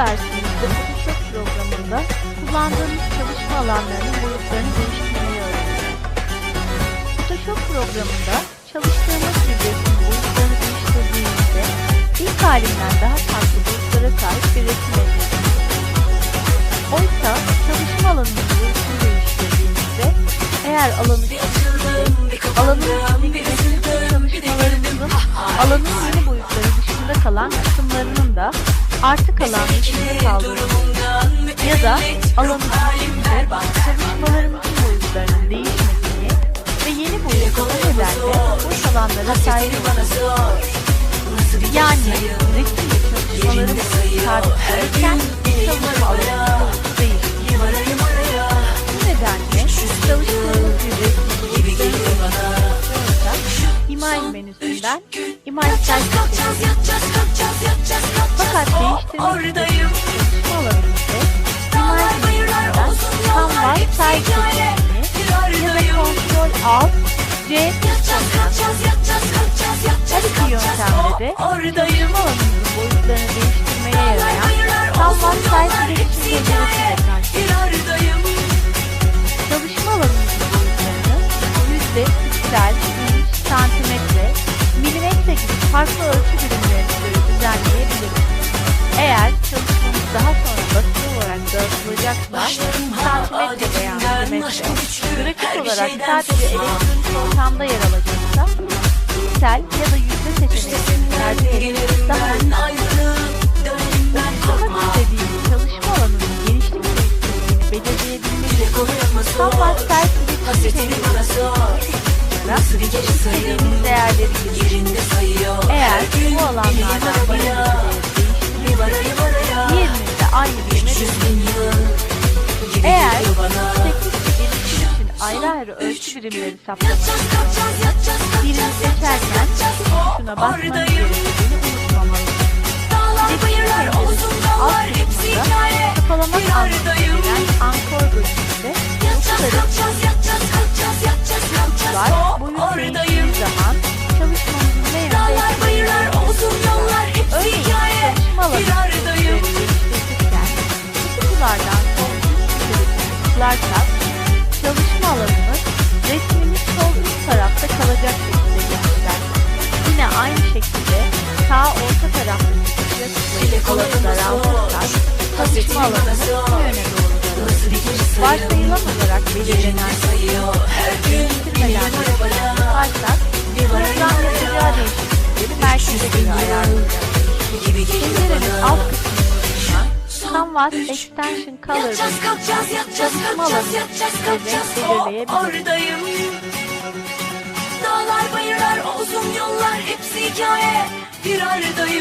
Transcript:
dersimizde Photoshop programında kullandığımız çalışma alanlarının boyutlarını değiştirmeyi öğreneceğiz. Photoshop programında çalıştığımız bir resmin boyutlarını değiştirdiğimizde ilk halinden daha farklı boyutlara sahip bir resim elde. Oysa çalışma alanının boyutunu değiştirdiğimizde eğer alanı küçültürsek, alanın içindeki resim çalışmalarımızın alanın yeni boyutları dışında kalan kısımlarının da artık alan kaldığını ya da alanın içinde çalışmalarımızın boyutlarının değişmesini ve yeni boyutları nedenle boş alanlara sahip olmasını yani resim ve çalışmalarımız tartışılırken çalışma boyutu değişir. Bu nedenle çalıştığımız resmin boyutlarını İmaj menüsünden imaj fakat değiştirmek istediğimiz çalışma alanımızda imaj menüsünden Canvas Style seçeneğini ya da Ctrl Alt C. Her iki yöntemde de. Çalışma alanımızın boyutlarını değiştirmeye yarayan Canvas Style iletişim becerisiyle karşılaşıyoruz. Çalışma alanımızın boyutlarını yüzde, piksel, santimetre, milimetre gibi farklı ölçü grafik olarak sadece elektronik ortamda yer alacaksa piksel ya da yüzde seçeneklerini tercih etmemiz daha. Oluşturmak istediğimiz çalışma alanının genişlik ve yüksekliğini belirleyebilmek için Canvas Style iletişim değerleri. Eğer bu alanlardan değiştirirsek ayrı ölçü birimleri saptamak birini seçerken tuşuna basmanız gerektiğini unutmamalısınız. Alt kısmında kapalamak anlamına gelen ankor bölümünde noktaların aynı şekilde sağ orta taraftaki kutuya tıklayıp alanı daraltırsak alanımız bu yöne doğru daralır. Varsayılan olarak belirlenen kutuyu değiştirmeden yaparsak program yapacağı değişiklikleri merkeze göre ayarlayacak. Pencerenin alt kısmında Canvas Extension Color bölümünden çalışma alanı ve renk belirleyebiliriz. Bir aradayım.